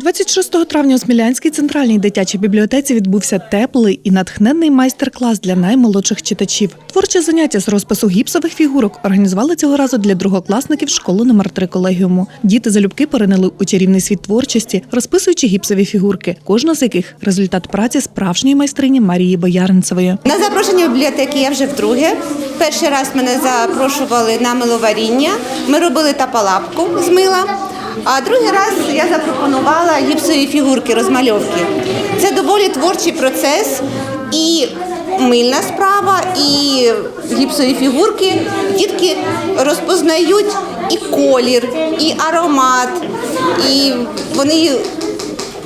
26 травня у Смілянській центральній дитячій бібліотеці відбувся теплий і натхненний майстер-клас для наймолодших читачів. Творче заняття з розпису гіпсових фігурок організували цього разу для другокласників школи номер 3 колегіуму. Діти залюбки поринили у чарівний світ творчості, розписуючи гіпсові фігурки, кожна з яких результат праці справжньої майстрині Марії Бояринцевої. На запрошення бібліотеки я вже вдруге. Перший раз мене запрошували на миловаріння. Ми робили тапалапку з мила. А другий раз я запропонувала гіпсові фігурки, розмальовки. Це доволі творчий процес і мильна справа, і гіпсові фігурки. Дітки розпознають і колір, і аромат, і вони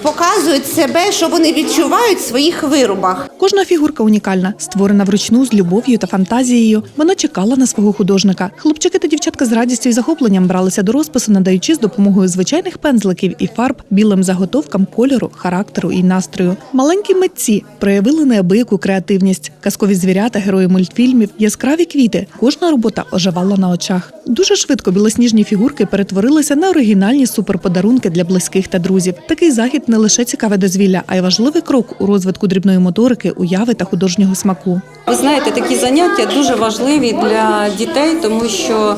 показують себе, що вони відчувають в своїх виробах. Кожна фігурка унікальна, створена вручну з любов'ю та фантазією. Вона чекала на свого художника. Хлопчики та дівчатка з радістю і захопленням бралися до розпису, надаючи з допомогою звичайних пензликів і фарб білим заготовкам кольору, характеру і настрою. Маленькі митці проявили неабияку креативність, казкові звірята, герої мультфільмів, яскраві квіти. Кожна робота оживала на очах. Дуже швидко білосніжні фігурки перетворилися на оригінальні суперподарунки для близьких та друзів. Такий захід не лише цікаве дозвілля, а й важливий крок у розвитку дрібної моторики, уяви та художнього смаку. Ви знаєте, такі заняття дуже важливі для дітей, тому що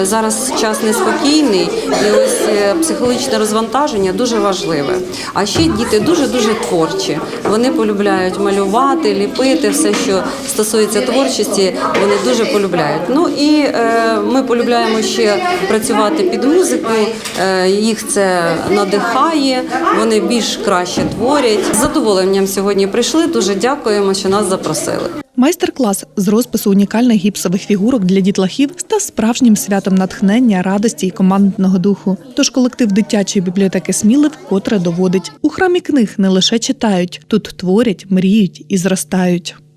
е, зараз час неспокійний, і ось е, психологічне розвантаження дуже важливе. А ще діти дуже дуже творчі. Вони полюбляють малювати, ліпити, все, що стосується творчості, вони дуже полюбляють. Ну і е, ми полюбляємо ще працювати під музику. Е, їх це надихає, вони більш краще творять. З задоволенням сьогодні прийшли. Дуже дякуємо, що нас запросили. Майстер-клас з розпису унікальних гіпсових фігурок для дітлахів став справжнім святом натхнення, радості і командного духу. Тож колектив дитячої бібліотеки Сміли вкотре доводить у храмі книг не лише читають, тут творять, мріють і зростають.